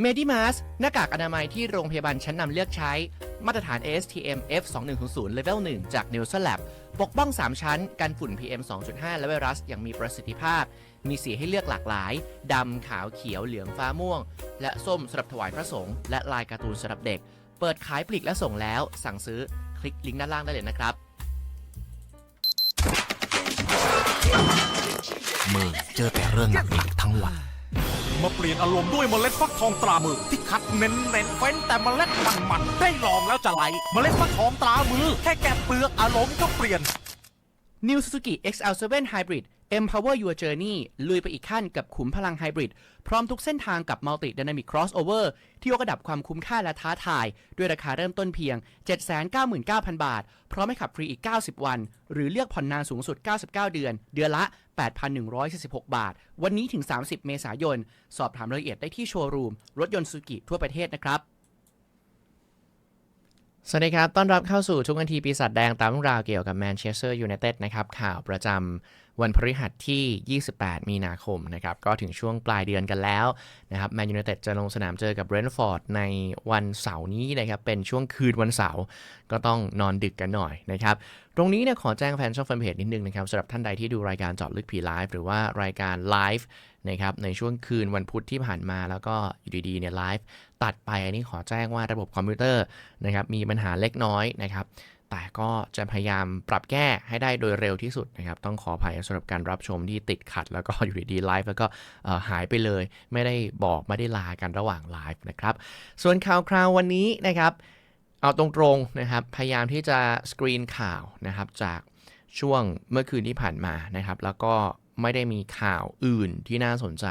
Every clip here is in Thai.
เมดิมาสหน้ากากอนามัยที่โรงพยาบาลชั้นนำเลือกใช้ มาตรฐาน ASTM F2100 Level 1 จาก n e w s l a b ปกป้อง 3 ชั้น กันฝุ่น PM 2.5 และไวรัสอย่างมีประสิทธิภาพ มีสีให้เลือกหลากหลาย ดำ ขาว เขียว เหลือง ฟ้าม่วง และส้มสำหรับถวายพระสงฆ์ และลายการ์ตูนสำหรับเด็ก เปิดขายปลีกและส่งแล้ว สั่งซื้อ คลิกลิงก์ด้านล่างได้เลยนะครับมือเจอแต่เรื่องหนักๆทั้งวัน มาเปลี่ยนอารมณ์ด้วยเมล็ดฟักทองตรามือ ที่คัดเน้นเน้นเฟ้นแต่เมล็ดมันมันๆได้ลองแล้วจะไหล เมล็ดฟักทองตรามือ แค่แกะเปลือกอารมณ์ก็เปลี่ยน New Suzuki XL7 Hybrid Empower Your Journey ลุยไปอีกขั้นกับขุมพลังไฮบริดพร้อมทุกเส้นทางกับ Multi Dynamic Crossover ที่ยกระดับความคุ้มค่าและท้าทาย ด้วยราคาเริ่มต้นเพียง 799,000 บาท พร้อมให้ขับฟรีอีก 90 วัน หรือเลือกผ่อนนานสูงสุด 99 เดือน เดือนละ 8,146 บาท วันนี้ถึง 30 เมษายน สอบถามรายละเอียดได้ที่โชว์รูม รถยนต์ซูกิทั่วประเทศนะครับ สวัสดีครับ ต้อนรับเข้าสู่ทุกนาทีปีศาจแดงตามเรื่องราวเกี่ยวกับแมนเชสเตอร์ยูไนเต็ดนะครับ ข่าวประจำวันพฤหัสที่ 28 มีนาคมนะครับ ก็ถึงช่วงปลายเดือนกันแล้วนะครับ แมนยูไนเต็ดจะลงสนามเจอกับเบรนท์ฟอร์ดในวันเสาร์นี้นะครับ เป็นช่วงคืนวันเสาร์ ก็ต้องนอนดึกกันหน่อยนะครับ ตรงนี้เนี่ยขอแจ้งแฟนช่องแฟนเพจนิดนึงนะครับสำหรับท่านใดที่ดูรายการจอบลึกผีไลฟ์หรือว่ารายการไลฟ์ นะครับในช่วงคืนวันพุธที่ผ่านมาแล้วก็อยู่ดีๆเนี่ยไลฟ์ตัดไปอันนี้ขอแจ้งว่าระบบคอมพิวเตอร์นะครับมีปัญหาเล็กน้อยนะครับแต่ก็จะพยายามปรับแก้ให้ได้โดยเร็วที่สุดนะครับ ต้องขออภัยสำหรับการรับชมที่ติดขัด แล้วก็อยู่ดีๆไลฟ์แล้วก็หายไปเลย ไม่ได้บอกไม่ได้ลากันระหว่างไลฟ์นะครับ ส่วนข่าวคราววันนี้นะครับ เอาตรงๆนะครับ พยายามที่จะสกรีนข่าวนะครับจากช่วงเมื่อคืนที่ผ่านมานะครับ แล้วก็ ไม่ได้มีข่าวอื่นที่น่าสนใจ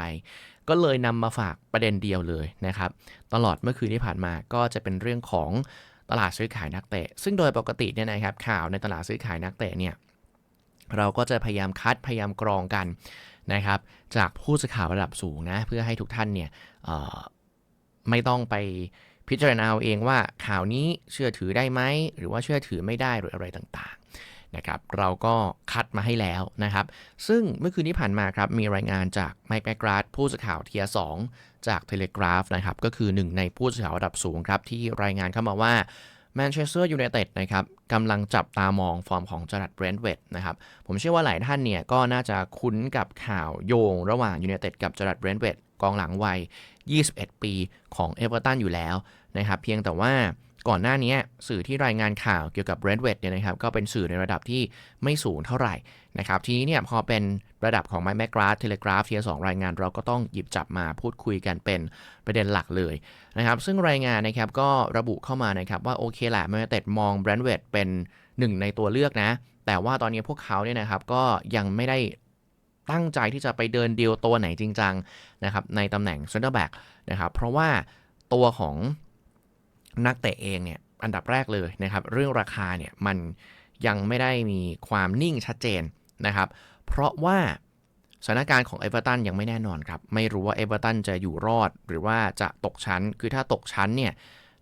ก็เลยนำมาฝากประเด็นเดียวเลยนะครับ ตลอดเมื่อคืนที่ผ่านมาก็จะเป็นเรื่องของตลาดซื้อขายนักเตะ ซึ่งโดยปกติเนี่ยนะครับข่าวในตลาดซื้อขายนักเตะเนี่ยเราก็จะพยายามคัดพยายามกรองกันนะครับ จากผู้สื่อข่าวระดับสูงนะเพื่อให้ทุกท่านเนี่ยไม่ต้องไปพิจารณาเอาเองว่าข่าวนี้เชื่อถือได้ไหม หรือว่าเชื่อถือไม่ได้หรืออะไรต่างๆ นะครับเราก็คัดมาให้แล้วนะครับ ซึ่งเมื่อคืนที่ผ่านมาครับมีรายงานจากไมค์แมกราดผู้สื่อข่าวเทียสองจากเทเลกราฟนะครับก็คือหนึ่งในผู้สื่อข่าวระดับสูงครับที่รายงานเข้ามาว่าแมนเชสเตอร์ยูไนเต็ดนะครับกำลังจับตามองฟอร์มของจรัดเบรนท์เวดนะครับผมเชื่อว่าหลายท่านเนี่ยก็น่าจะคุ้นกับข่าวโยงระหว่างยูไนเต็ดกับจรัดเบรนท์เวดกองหลังวัย 21 ปีของเอเวอร์ตันอยู่แล้วนะครับเพียงแต่ว่า ก่อนหน้านี้สื่อที่รายงานข่าวเกี่ยวกับเบรนท์เวดเนี่ยนะครับก็เป็นสื่อในระดับที่ไม่สูงเท่าไหร่นะครับทีนี้เนี่ยพอเป็นระดับของไมค์แมกราฟเทเลกราฟเทียสองรายงานเราก็ต้องหยิบจับมาพูดคุยกันเป็นประเด็นหลักเลยนะครับซึ่งรายงานนะครับก็ระบุเข้ามานะครับว่าโอเคแหละแมนยูไนเต็ดมองแบรนด์เวดเป็นหนึ่งในตัวเลือกนะแต่ว่าตอนนี้พวกเขาเนี่ยนะครับก็ยังไม่ได้ตั้งใจที่จะไปเดินเดียวตัวไหนจริงจังนะครับในตำแหน่งเซนเตอร์แบ็กนะครับเพราะว่าตัวของ นักเตะเองเนี่ยอันดับแรกเลยนะครับ เรื่องราคาเนี่ยมันยังไม่ได้มีความนิ่งชัดเจนนะครับ เพราะว่าสถานการณ์ของเอเวอร์ตันยังไม่แน่นอนครับ ไม่รู้ว่าเอเวอร์ตันจะอยู่รอดหรือว่าจะตกชั้น คือถ้าตกชั้นเนี่ย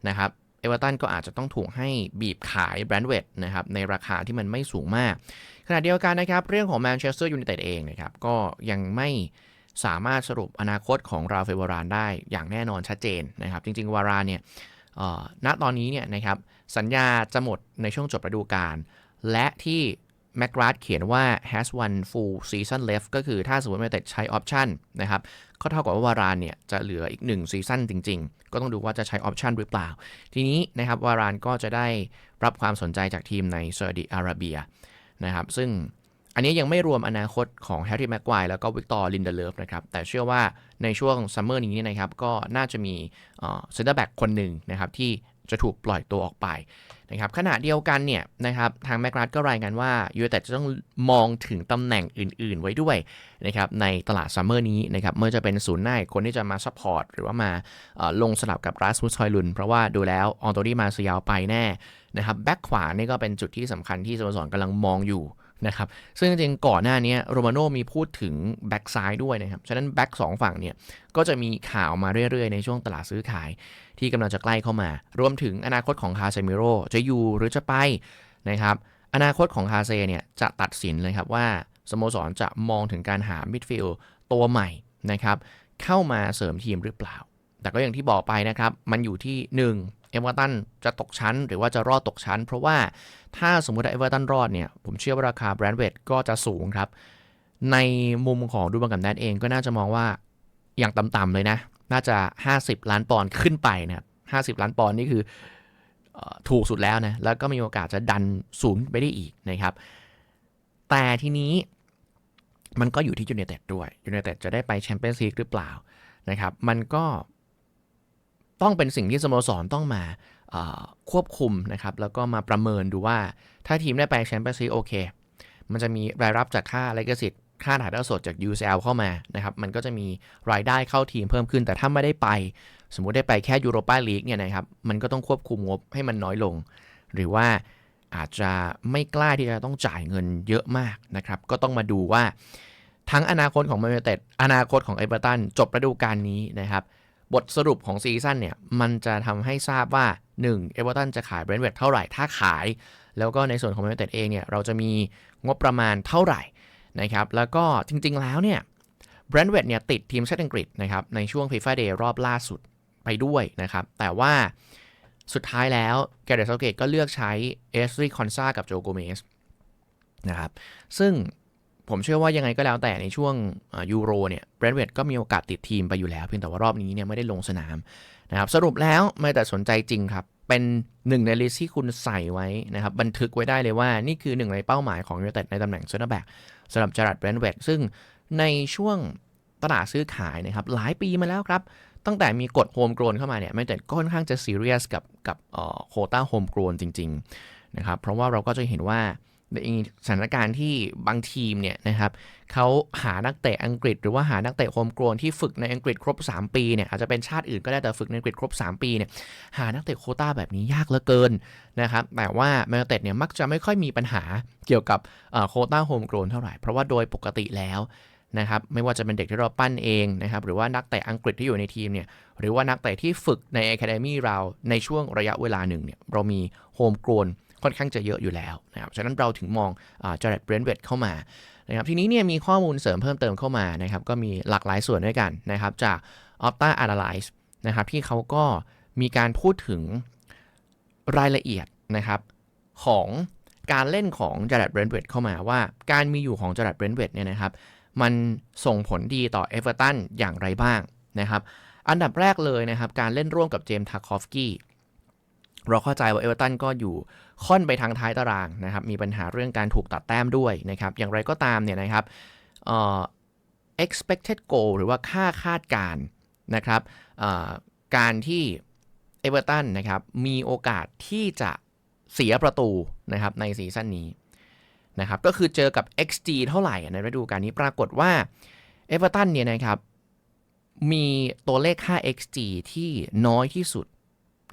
นะครับเอเวอร์ตันก็อาจจะต้องถูกให้บีบขายแบรนด์เวดนะครับในราคาที่มันไม่สูงมาก ขณะเดียวกันนะครับ เรื่องของแมนเชสเตอร์ยูไนเต็ดเองนะครับก็ยังไม่สามารถสรุปอนาคตของราเอลวารานได้อย่างแน่นอนชัดเจนนะครับ จริงๆ วารานเนี่ย ณตอนนี้เนี่ยนะครับสัญญาจะหมดในช่วงจบฤดูกาลและที่แมกราดเขียนว่า has one full season left ก็คือถ้าสมมติแมนเต็ดใช้ออปชันนะครับ ก็เท่ากับว่าวารานเนี่ยจะเหลืออีก 1 ซีซั่นจริง ๆ ก็ต้องดูว่าจะใช้ออปชันหรือเปล่า ทีนี้นะครับวารานก็จะได้รับความสนใจจากทีมในซาอุดิอาระเบียนะครับ ซึ่ง อันนี้ยังไม่รวมอนาคตของแฮร์รี่แม็กควายแล้วก็วิกตอร์ลินเดเลฟนะครับ แต่เชื่อว่าในช่วงซัมเมอร์นี้นะครับ ก็น่าจะมีเซนเตอร์แบ็กคนหนึ่งนะครับ ที่จะถูกปล่อยตัวออกไปนะครับขณะเดียวกันเนี่ยนะครับทางแมกรัตก็รายงานว่ายูไนเต็ดจะต้องมองถึงตำแหน่งอื่น ๆ ไว้ด้วยนะครับในตลาดซัมเมอร์นี้นะครับเมื่อจะเป็นศูนย์หน้าคนที่จะมาซัพพอร์ตหรือว่ามาลงสลับกับรัสมุสซอยลุน เพราะว่าดูแล้วอองโตดี้มาเซียาวไปแน่นะครับแบ็คขวานี่ก็เป็นจุดที่สำคัญที่สโมสรกำลังมองอยู่ นะครับ ซึ่งจริงๆก่อนหน้านี้โรมาโน่มีพูดถึงแบ็กซ้ายด้วยนะครับ ฉะนั้นแบ็กสองฝั่งเนี่ยก็จะมีข่าวมาเรื่อยๆ ในช่วงตลาดซื้อขายที่กำลังจะใกล้เข้ามา รวมถึงอนาคตของคาเซมิโรจะอยู่หรือจะไปนะครับอนาคตของคาเซเนี่ยจะตัดสินเลยครับว่าสโมสรจะมองถึงการหามิดฟิลด์ตัวใหม่นะครับเข้ามาเสริมทีมหรือเปล่า แต่ก็อย่างที่บอกไปนะครับ มันอยู่ที่ 1. เอเวอร์ตันจะตกชั้น หรือว่าจะรอดตกชั้น เพราะว่าถ้าสมมติว่าเอเวอร์ตันรอดเนี่ย ผมเชื่อว่าราคาแบรนด์เวทก็จะสูงครับ ในมุมของดูบังกับแนทเองก็น่าจะมองว่าอย่างต่ำๆเลยนะ น่าจะ 50 ล้านปอนด์ขึ้นไปนะครับ 50 ล้านปอนด์นี่คืออถูกสุดแล้วนะ แล้วก็มีโอกาสจะดันสูงไปได้อีกนะครับ แต่ทีนี้มันก็อยู่ที่ยู n นเต็ดด้วยยู n นเต็ดจะได้ไปแชมเปี้ยนส์ลีกหรือเปล่านะครับ มันก็ ต้องเป็นสิ่งที่สโมสรต้องมาควบคุมนะครับแล้วก็มาประเมินดูว่าถ้าทีมได้ไปแชมเปี้ยนส์ลีกโอเค มันจะมีรายรับจากค่าลิขสิทธิ์ค่าถ่ายทอดสดจาก UCL เข้ามานะครับมันก็จะมีรายได้เข้าทีมเพิ่มขึ้น แต่ถ้าไม่ได้ไป สมมุติได้ไปแค่ยูโรปาลีกเนี่ยนะครับมันก็ต้องควบคุมงบให้มันน้อยลง หรือว่าอาจจะไม่กล้าที่จะต้องจ่ายเงินเยอะมากนะครับก็ต้องมาดูว่าทั้งอนาคตของแมนยูเต็ดอนาคตของเอเวอร์ตันจบฤดูกาลนี้นะครับ บทสรุปของซีซั่นเนี่ย มันจะทำให้ทราบว่า 1. เอเวอร์ตันจะขายเบรนท์เวดเท่าไหร่ ถ้าขาย แล้วก็ในส่วนของแมนยูไนเต็ดเองเนี่ย เราจะมีงบประมาณเท่าไหร่นะครับ แล้วก็จริงๆแล้วเนี่ยเบรนท์เวดเนี่ยติดทีมชาติอังกฤษนะครับในช่วงฟีฟ่าเดย์รอบล่าสุดไปด้วยนะครับ แต่ว่าสุดท้ายแล้วแกเรตเซเกตก็เลือกใช้เอสรีคอนซากับโจโกเมสนะครับ ซึ่ง ผมเชื่อว่ายังไงก็แล้วแต่ในช่วงยูโรเนี่ยเบรนท์เวดก็มีโอกาสติดทีมไปอยู่แล้ว เพียงแต่ว่ารอบนี้เนี่ยไม่ได้ลงสนามนะครับสรุปแล้วไม่แต่สนใจจริงครับ เป็นหนึ่งในลิสที่คุณใส่ไว้นะครับ บันทึกไว้ได้เลยว่านี่คือหนึ่งในเป้าหมายของยูเต็ดในตำแหน่งเซนเตอร์แบ็กสำหรับจารัดเบรนท์เวดซึ่งในช่วงตลาดซื้อขายนะครับหลายปีมาแล้วครับ ตั้งแต่มีกฎโฮมโกรนเข้ามาเนี่ยแมนเต็ดก็ค่อนข้างจะซีเรียสกับกับโคต้าโฮมโกรนจริง ๆ นะครับ เพราะว่าเราก็จะเห็นว่า ในสถานการณ์ที่บางทีมเนี่ยนะครับเขาหานักเตะอังกฤษ หรือว่าหานักเตะโฮมกรนที่ฝึกในอังกฤษครบ 3 ปีเนี่ยอาจจะเป็นชาติอื่นก็ได้แต่ฝึกในอังกฤษครบ 3 ปีเนี่ยหานักเตะโคต้าแบบนี้ยากเหลือเกินนะครับแต่ว่าแมนเต็ดเนี่ยมักจะไม่ค่อยมีปัญหาเกี่ยวกับโคต้าโฮมกรนเท่าไหร่เพราะว่าโดยปกติแล้วนะครับไม่ว่าจะเป็นเด็กที่เราปั้นเองนะครับหรือว่านักเตะอังกฤษที่อยู่ในทีมเนี่ยหรือว่านักเตะที่ฝึกใน Academy เราในช่วงระยะเวลาหนึ่งเนี่ยเรามีโฮมกรน ค่อนข้างจะเยอะอยู่แล้วนะครับฉะนั้นเราถึงมองจาร์ดเบรนเวดเข้ามานะครับทีนี้เนี่ยมีข้อมูลเสริมเพิ่มเติมเข้ามานะครับก็มีหลากหลายส่วนด้วยกันนะครับจาก Opta Analyze นะครับที่เขาก็มีการพูดถึงรายละเอียดนะครับของการเล่นของจาร์ดเบรนเวดเข้ามาว่าการมีอยู่ของจาร์ดเบรนเวดเนี่ยนะครับมันส่งผลดีต่อเอเวอร์ตันอย่างไรบ้างนะครับ อันดับแรกเลยนะครับ การเล่นร่วมกับเจมส์ทาคอฟกี้ เราเข้าใจว่าเอเวอร์ตันก็อยู่ค่อนไปทางท้ายตารางนะครับ มีปัญหาเรื่องการถูกตัดแต้มด้วยนะครับ อย่างไรก็ตามเนี่ยนะครับเอ่อ expected goal หรือว่าค่าคาดการณ์นะครับการที่เอเวอร์ตันนะครับมีโอกาสที่จะเสียประตูนะครับในซีซั่นนี้นะครับก็คือเจอกับ XG เท่าไหร่ในฤดูกาลนี้ปรากฏว่าเอเวอร์ตันเนี่ยนะครับมีตัวเลขค่า XG ที่น้อยที่สุด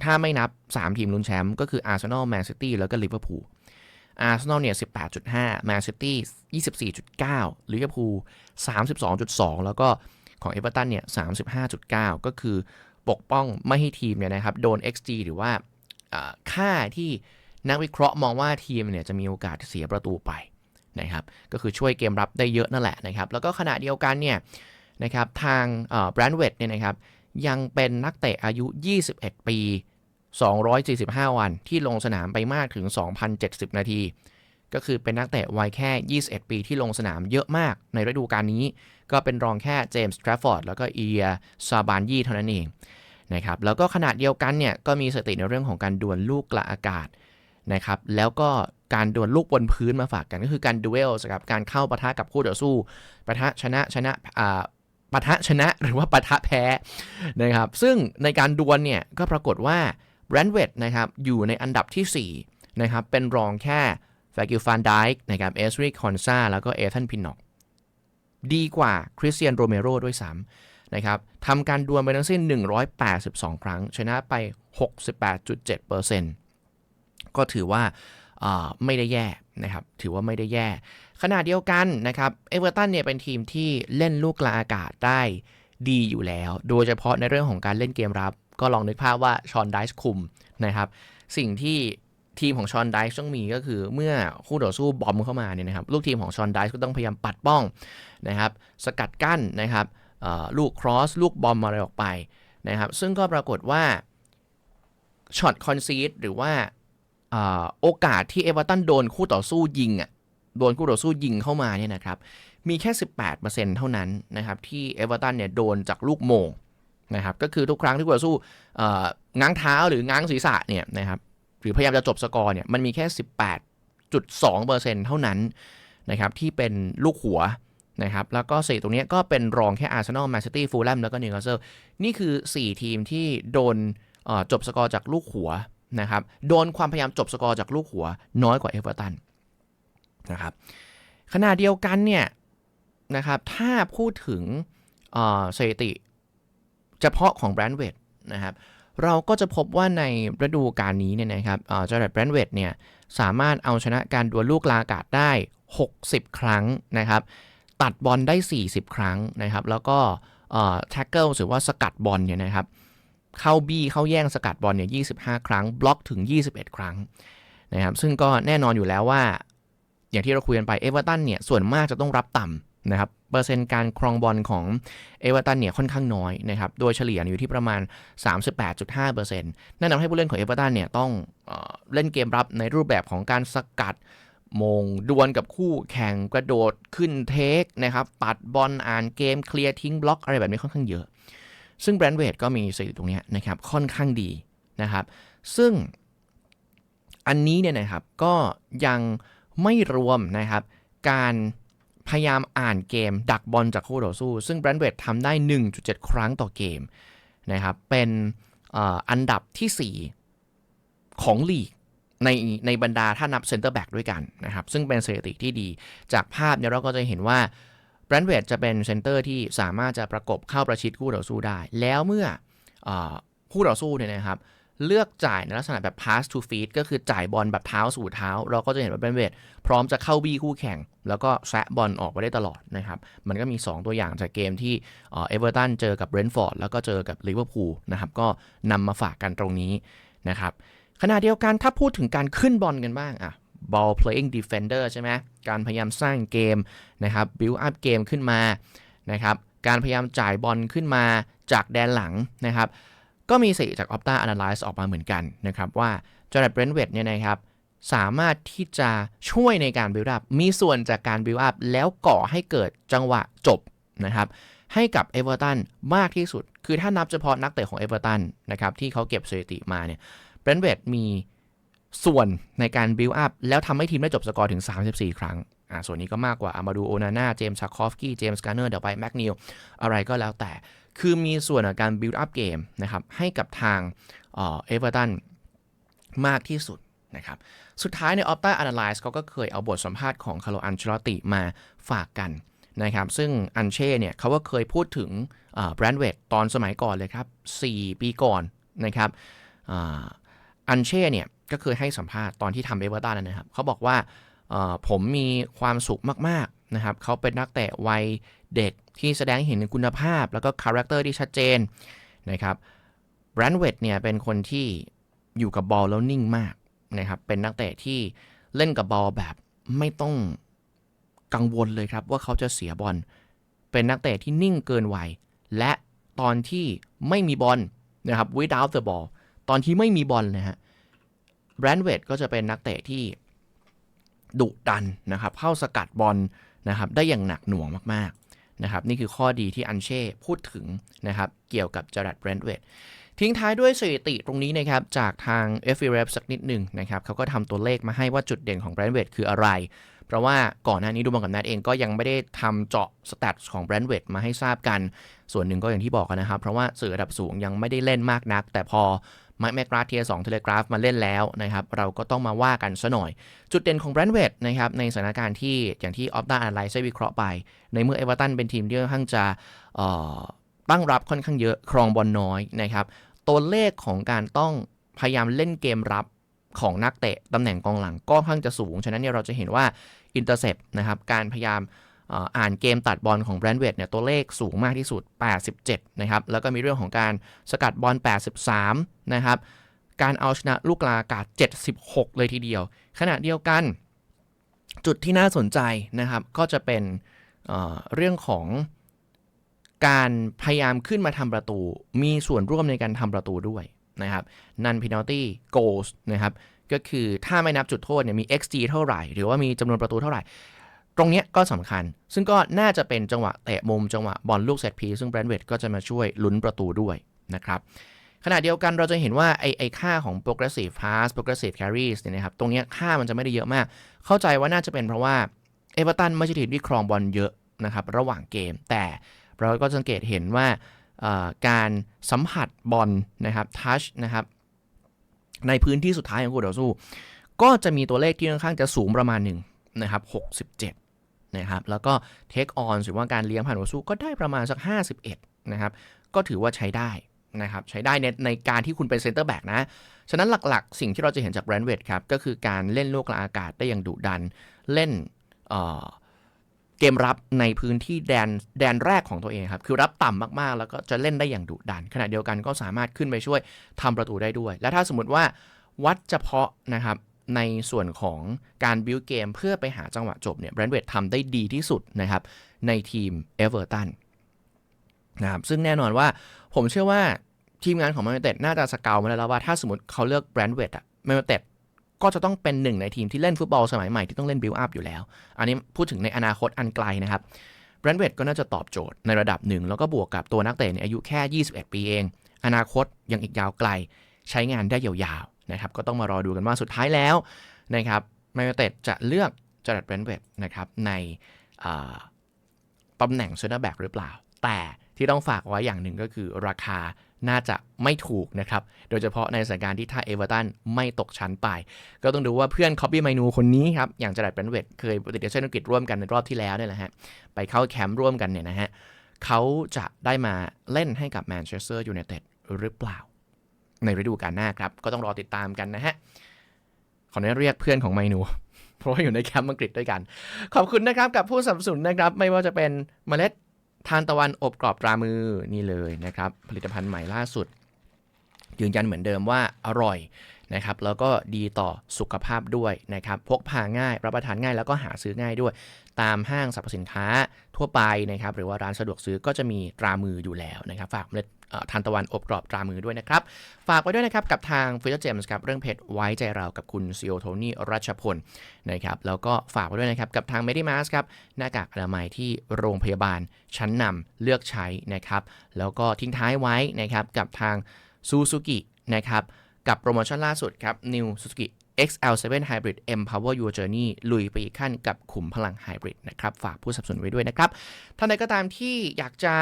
ถ้าไม่นับ 3 ทีมลุ้นแชมป์ก็คืออาร์เซนอลแมนซิตี้แล้วก็ลิเวอร์พูลอาร์เซนอลเนี่ย 18.5แมนซิตี้24.9ลิเวอร์พูล32.2 แล้วก็ของเอเวอร์ตันเนี่ย 35.9 ก็คือปกป้องไม่ให้ทีมเนี่ยนะครับโดน XG หรือว่าค่าที่นักวิเคราะห์มองว่าทีมเนี่ยจะมีโอกาสเสียประตูไปนะครับ ก็คือช่วยเกมรับได้เยอะนั่นแหละนะครับ แล้วก็ขณะเดียวกันเนี่ยนะครับทางแบรนด์เวดเนี่ยนะครับ ยังเป็นนักเตะอายุ 21 ปี 245 วันที่ลงสนามไปมากถึง 2,070 นาที ก็คือเป็นนักเตะวัยแค่ 21 ปีที่ลงสนามเยอะมากในฤดูกาลนี้ ก็เป็นรองแค่เจมส์ทราฟฟอร์ดแล้วก็เอียซาบานยี่เท่านั้นเองนะครับแล้วก็ขนาดเดียวกันเนี่ยก็มีสติในเรื่องของการดวลลูกกระอากาศนะครับแล้วก็การดวลลูกบนพื้นมาฝากกันก็คือการดูเอลกับการเข้าปะทะกับคู่ต่อสู้ปะทะชนะชนะอ่า ปะทะชนะหรือว่าปะทะแพ้นะครับ ซึ่งในการดวลเนี่ยก็ปรากฏว่าแบรนด์เวดนะครับอยู่ในอันดับที่4นะครับเป็นรองแค่แฟกิลฟานไดค์นะครับเอสริคอนซาแล้วก็เอธันพินนอกดีกว่าคริสเตียนโรเมโรด้วยซ้ำนะครับทำการดวลไปทั้งสิ้น 182 ครั้ง ชนะไป 68.7%ก็ถือว่า ไม่ได้แย่นะครับถือว่าไม่ได้แย่ ขณะเดียวกันนะครับเอเวอร์ตันเนี่ยเป็นทีมที่เล่นลูกกลางอากาศได้ดีอยู่แล้ว โดยเฉพาะในเรื่องของการเล่นเกมรับ ก็ลองนึกภาพว่าชอนไดส์คุมนะครับสิ่งที่ทีมของชอนไดส์ต้องมีก็คือเมื่อคู่ต่อสู้บอมเข้ามาเนี่ยนะครับลูกทีมของชอนไดส์ก็ต้องพยายามปัดป้องนะครับสกัดกั้นนะครับลูกครอสลูกบอมอะไรออกไปนะครับซึ่งก็ปรากฏว่าช็อตคอนซีดหรือว่าอ่า โอกาสที่เอเวอร์ตันโดนคู่ต่อสู้ยิงอะโดนคู่ต่อสู้ยิงเข้ามาเนี่ยนะครับมีแค่ 18%เท่านั้นนะครับที่เอเวอร์ตันเนี่ยโดนจากลูกโมงนะครับก็คือทุกครั้งที่คู่ต่อสู้ง้างเท้าหรือง้างศีรษะเนี่ยนะครับหรือพยายามจะจบสกอร์เนี่ยมันมีแค่ 18.2%เท่านั้นนะครับที่เป็นลูกหัวนะครับแล้วก็สี่ตรงนี้ก็เป็นรองแค่อาร์เซนอลแมนซิตี้ฟูลแลมแล้วก็นิวคาสเซิลนี่คือ 4 ทีมที่โดนจบสกอร์จากลูกหัว นะครับโดนความพยายามจบสกอร์จากลูกหัวน้อยกว่าเอเวอร์ตันนะครับขณะเดียวกันเนี่ยนะครับถ้าพูดถึงสถิติเฉพาะของแบรนด์เวดนะครับเราก็จะพบว่าในฤดูกาลนี้เนี่ยนะครับเจอร์แบรนด์เวดเนี่ยสามารถเอาชนะการดวลลูกลาอากาศได้ 60 ครั้งนะครับตัดบอลได้ 40 ครั้งนะครับแล้วก็แท็กเกิลหรือว่าสกัดบอลเนี่ยนะครับ เข้าบี้เข้าแย่งสกัดบอลเนี่ย25 ครั้ง บล็อกถึง 21 ครั้งนะครับซึ่งก็แน่นอนอยู่แล้วว่า อย่างที่เราคุยกันไปเอเวอร์ตันเนี่ยส่วนมากจะต้องรับต่ำนะครับเปอร์เซ็นต์การครองบอลของเอเวอร์ตันเนี่ยค่อนข้างน้อยนะครับโดยเฉลี่ยอยู่ที่ประมาณ 38.5%นั่นทำให้ผู้เล่นของเอเวอร์ตันเนี่ยต้องเออเล่นเกมรับในรูปแบบของการสกัดมงดวลกับคู่แข่งกระโดดขึ้นเทคนะครับปัดบอลอ่านเกมเคลียร์ทิ้งบล็อกอะไรแบบนี้ค่อนข้างเยอะ ซึ่งแบรนด์เวดก็มีสถิติตรงนี้นะครับค่อนข้างดีนะครับ ซึ่งอันนี้เนี่ยนะครับก็ยังไม่รวมนะครับการพยายามอ่านเกม ดักบอลจากคู่ต่อสู้ ซึ่งแบรนด์เวดทำได้ 1.7 ครั้งต่อเกมนะครับเป็นอันดับทีสี่ 4 ของลีกในในบรรดาถ้านับเซนเตอร์แบ็กด้วยกันนะครับ ซึ่งเป็นสถิติที่ดีจากภาพเนี่ยเราก็จะเห็นว่า แบรนด์เวดจะเป็นเซนเตอร์ที่สามารถจะประกบเข้าประชิดคู่ต่อสู้ได้ แล้วเมื่อออคู่ต่อสู้เนี่ยนะครับเลือกจ่ายในลักษณะแบบ pass to feet ก็คือจ่ายบอลแบบเท้าสู่เท้า เราก็จะเห็นว่าแบรนด์เวดพร้อมจะเข้าบี้คู่แข่ง แล้วก็แซะบอลออกไปได้ตลอดนะครับ มันก็มี 2 ตัวอย่างจากเกมที่เอเวอร์ตันเจอกับเบรนท์ฟอร์ดแล้วก็เจอกับลิเวอร์พูลนะครับ ก็นำมาฝากกันตรงนี้นะครับขณะเดียวกันถ้าพูดถึงการขึ้นบอลกันบ้างอะ ball playing defender ใช่ไหมการพยายามสร้างเกมนะครับ build up เกมขึ้นมานะครับการพยายามจ่ายบอลขึ้นมาจากแดนหลังนะครับ ก็มีสถิติจาก Opta Analyze ออกมาเหมือนกันนะครับ ว่าจอร์แดนเบรนเวดเนี่ยนะครับสามารถที่จะช่วยในการ build up มีส่วนจากการ build up แล้วก่อให้เกิดจังหวะจบนะครับให้กับเอเวอร์ตันมากที่สุด คือถ้านับเฉพาะนักเตะของเอเวอร์ตันนะครับที่เขาเก็บสถิติมาเนี่ยเบรนเวดมี ส่วนในการ build up แล้วทำให้ทีมได้จบสกอร์ถึง 34 ครั้งอ่าส่วนนี้ก็มากกว่าอามาดูโอนาน่า เจมส์ชาคอฟกี้ เจมส์การ์เนอร์ เดี๋ยวไปแม็กนิลอะไรก็แล้วแต่ คือมีส่วนในการ build up เกมนะครับให้กับทางเอเวอร์ตันมากที่สุดนะครับ สุดท้ายใน Opta Analyze เขาก็เคยเอาบทสัมภาษณ์ของคาร์โลอันเชลติมาฝากกันนะครับ ซึ่งอันเช่เนี่ยเขาก็เคยพูดถึงแบรนด์เวดตอนสมัยก่อนเลยครับ 4 ปีก่อนนะครับอันเช่เนี่ย ก็เคยให้สัมภาษณ์ตอนที่ทำเอเวอร์ตันนะครับเขาบอกว่าผมมีความสุขมากๆนะครับเขาเป็นนักเตะวัยเด็กที่แสดงเห็นคุณภาพ แล้วก็คาแรคเตอร์ที่ชัดเจนนะครับแบรนด์เวดเนี่ยเป็นคนที่อยู่กับบอลแล้วนิ่งมากนะครับเป็นนักเตะที่เล่นกับบอลแบบไม่ต้องกังวลเลยครับว่าเขาจะเสียบอลเป็นนักเตะที่นิ่งเกินวัยและตอนที่ไม่มีบอลนะครับ without the ball ตอนที่ไม่มีบอลนะฮะ แบรนด์เวดก็จะเป็นนักเตะที่ดุดันนะครับเข้าสกัดบอลนะครับได้อย่างหนักหน่วงมากๆนะครับนี่คือข้อดีที่อันเช่พูดถึงนะครับเกี่ยวกับจอร์ดแบรนด์เวดทิ้งท้ายด้วยสถิติตรงนี้นะครับจากทาง f อ r e p สักนิดหนึ่งนะครับเขาก็ทำตัวเลขมาให้ว่าจุดเด่นของแบรนด์เวดคืออะไร เพราะว่าก่อนหน้านี้ดูบอลกับแนทเองก็ยังไม่ได้ทำเจาะสแตทของแบรนด์เวดมาให้ทราบกัน ส่วนหนึ่งก็อย่างที่บอกกันนะครับ เพราะว่าสื่อระดับสูงยังไม่ได้เล่นมากนัก แต่พอ มาร์คแมกราเทียสองเทเลกราฟมาเล่นแล้วนะครับ เราก็ต้องมาว่ากันซะหน่อย จุดเด่นของแบรนด์เวดนะครับ ในสถานการณ์ที่อย่างที่ออฟดาอันไลซ์ได้วิเคราะห์ไป ในเมื่อเอเวอร์ตันเป็นทีมที่ค่อนข้างจะตั้งรับค่อนข้างเยอะครองบอลน้อยนะครับ ตัวเลขของการต้องพยายามเล่นเกมรับของนักเตะตำแหน่งกองหลังก็ค่อนข้างจะสูง ฉะนั้นเนี่ยเราจะเห็นว่าอินเตอร์เซปนะครับการพยายาม อ่านเกมตัดบอลของแบรนด์เวดเนี่ยตัวเลขสูงมากที่สุด 87 นะครับ แล้วก็มีเรื่องของการสกัดบอล 83 นะครับ การเอาชนะลูกลาอากาศ 76 เลยทีเดียว ขณะเดียวกัน จุดที่น่าสนใจนะครับ ก็จะเป็นเเรื่องของการพยายามขึ้นมาทำประตู มีส่วนร่วมในการทำประตูด้วยนะครับ non penalty goals นะครับก็คือถ้าไม่นับจุดโทษเนี่ยมี xg เท่าไหร่ หรือว่ามีจำนวนประตูเท่าไหร่ รงเนี้ยก็สำคัญ ซึ่งก็น่าจะเป็นจังหวะเตะมุมจังหวะบอลลูกเซตพีซึ่งแบรนด์เวดก็จะมาช่วยลุ้นประตูด้วยนะครับขณะเดียวกันเราจะเห็นว่าไอไอค่าของ progressive pass progressive carries เนี่ยนะครับ ตรงนี้ค่ามันจะไม่ได้เยอะมาก เข้าใจว่าน่าจะเป็นเพราะว่าเอเวอร์ตันไม่ใช่ทีมที่ครองบอลเยอะนะครับ ระหว่างเกม แต่เราก็สังเกตเห็นว่าการสัมผัสบอลนะครับทัชนะครับ ในพื้นที่สุดท้ายของคู่ต่อสู้ ก็จะมีตัวเลขที่ค่อนข้างจะสูงประมาณหนึ่งนะครับ 67 นะครับแล้วก็เทคออนหรือว่าการเลี้ยงผ่านคู่ต่อสู้ก็ได้ประมาณสัก 51 นะครับ ก็ถือว่าใช้ได้นะครับใช้ได้ในในการที่คุณเป็นเซนเตอร์แบ็กนะ ฉะนั้นหลักๆ สิ่งที่เราจะเห็นจากแบรนด์เวดครับก็คือการเล่นลูกกลางอากาศได้อย่างดุดัน เล่นเอ่อเกมรับในพื้นที่แดนแดนแรกของตัวเองครับ คือรับต่ำมากๆ แล้วก็จะเล่นได้อย่างดุดัน ขณะเดียวกันก็สามารถขึ้นไปช่วยทำประตูได้ด้วย และถ้าสมมติว่าวัดเฉพาะนะครับ ในส่วนของการบิวเกมเพื่อไปหาจังหวะจบเนี่ยแบรนด์เวดทำได้ดีที่สุดนะครับในทีมเอเวอร์ตันนะครับซึ่งแน่นอนว่าผมเชื่อว่าทีมงานของแมนยูเต็ดน่าจะสเกลมาแล้วว่าถ้าสมมติเขาเลือกแบรนด์เวดอะแมนยูเต็ดก็จะต้องเป็นหนึ่งในทีมที่เล่นฟุตบอลสมัยใหม่ที่ต้องเล่นบิลอัพอยู่แล้ว อันนี้พูดถึงในอนาคตอันไกลนะครับแบรนด์เวดก็น่าจะตอบโจทย์ในระดับหนึ่ง แล้วก็บวกกับตัวนักเตะในอายุแค่ 21 ปีเอง อนาคตยังอีกยาวไกล ใช้งานได้ยาว นะครับก็ต้องมารอดูกันว่าสุดท้ายแล้วนะครับแมนยูเต็ดจะเลือกจอร์แดนแบรนเวดนะครับในตำแหน่งเซนเตอร์แบ็กหรือเปล่า แต่ที่ต้องฝากไว้อย่างหนึ่งก็คือราคาน่าจะไม่ถูกนะครับ โดยเฉพาะในสถานการณ์ที่ถ้าเอเวอร์ตันไม่ตกชั้นไป ก็ต้องดูว่าเพื่อนคอปปี้ไมนูคนนี้ครับ อย่างจรัดแบรนเวดเคยติดเชื้อธุรกิจร่วมกันในรอบที่แล้วเนี่ยแหละฮะ ไปเข้าแคมป์ร่วมกันเนี่ยนะฮะเขาจะได้มาเล่นให้กับแมนเชสเตอร์ยูไนเต็ดหรือเปล่า ในฤดูกาลหน้าครับ ก็ต้องรอติดตามกันนะฮะ ขออนุญาตเรียกเพื่อนของไมนู เพราะว่าอยู่ในแคมป์อังกฤษด้วยกัน ขอบคุณนะครับกับผู้สนับสนุนนะครับ ไม่ว่าจะเป็นเมล็ดทานตะวันอบกรอบตรามือนี่เลยนะครับ ผลิตภัณฑ์ใหม่ล่าสุด ยืนยันเหมือนเดิมว่าอร่อย นะครับแล้วก็ดีต่อสุขภาพด้วยนะครับพกพาง่ายรับประทานง่ายแล้วก็หาซื้อง่ายด้วย ตามห้างสรรพสินค้าทั่วไปนะครับหรือว่าร้านสะดวกซื้อก็จะมีตรามืออยู่แล้วนะครับฝากเมล็ดทานตะวันอบกรอบตรามือด้วยนะครับ ฝากไว้ด้วยนะครับ กับทางฟิวเจอร์เจมส์ครับ เรื่องเพจไว้ใจเรากับคุณซีโอโทนี่รัชพลนะครับ แล้วก็ฝากไว้ด้วยนะครับ กับทางเมดิมาสครับ หน้ากากอนามัยที่โรงพยาบาลชั้นนำเลือกใช้นะครับ แล้วก็ทิ้งท้ายไว้นะครับ กับทางซูซูกินะครับ กับโปรโมชั่นล่าสุดครับ New Suzuki XL7 Hybrid Empower Your Journey ลุยไปอีกขั้นกับขุมพลังไฮบริดนะครับ ฝากผู้สนับสนุนไว้ด้วยนะครับ ท่านใดก็ตามที่อยากจะ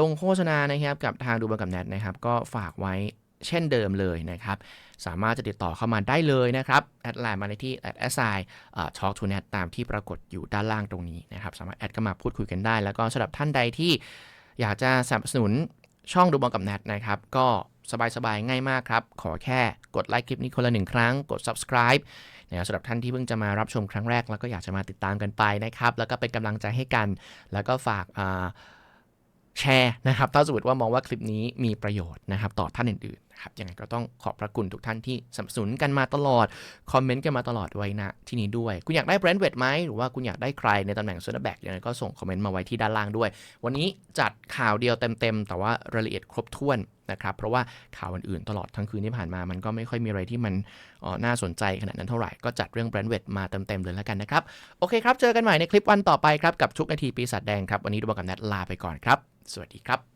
ลงโฆษณานะครับ กับทางดูบอลกับแนทนะครับ ก็ฝากไว้เช่นเดิมเลยนะครับ สามารถจะติดต่อเข้ามาได้เลยนะครับ แอดไลน์มาในที่ แอดแอสไซทอล์กทูเน็ตตามที่ปรากฏอยู่ด้านล่างตรงนี้นะครับ สามารถแอดเข้ามาพูดคุยกันได้ แล้วก็สำหรับท่านใดที่อยากจะสนับสนุนช่องดูบอลกับแนทนะครับ ก็ สบายๆ ง่ายมากครับ ขอแค่กดไลค์คลิปนี้คนละหนึ่งครั้ง กด subscribe นะครับสำหรับท่านที่เพิ่งจะมารับชมครั้งแรก แล้วก็อยากจะมาติดตามกันไปนะครับ แล้วก็เป็นกำลังใจให้กัน แล้วก็ฝากแชร์นะครับ ถ้าสมมติว่ามองว่าคลิปนี้มีประโยชน์นะครับ ต่อท่านอื่น นะครับยังไงก็ต้องขอบพระคุณทุกท่านที่สนับสนุนกันมาตลอด คอมเมนต์กันมาตลอดไว้นะที่นี้ด้วย คุณอยากได้แบรนด์เวทไหมหรือว่าคุณอยากได้ใครในตำแหน่งเซนเตอร์แบ็กยังไงก็ส่งคอมเมนต์มาไว้ที่ด้านล่างด้วย วันนี้จัดข่าวเดียวเต็มๆแต่ว่ารายละเอียดครบถ้วนนะครับเพราะว่าข่าวอื่นๆตลอดทั้งคืนที่ผ่านมา มันก็ไม่ค่อยมีอะไรที่มันออน่าสนใจขนาดนั้นเท่าไหร่ ก็จัดเรื่องแบรนด์เวทมาเต็มๆเลยแล้วกันนะครับ โอเคครับ เจอกันใหม่ในคลิปวันต่อไปครับ กับทุกนาทีปีศาจแดงครับ วันนี้ดูบอกับแนทลาไปก่อนครับ สวัสดีครับ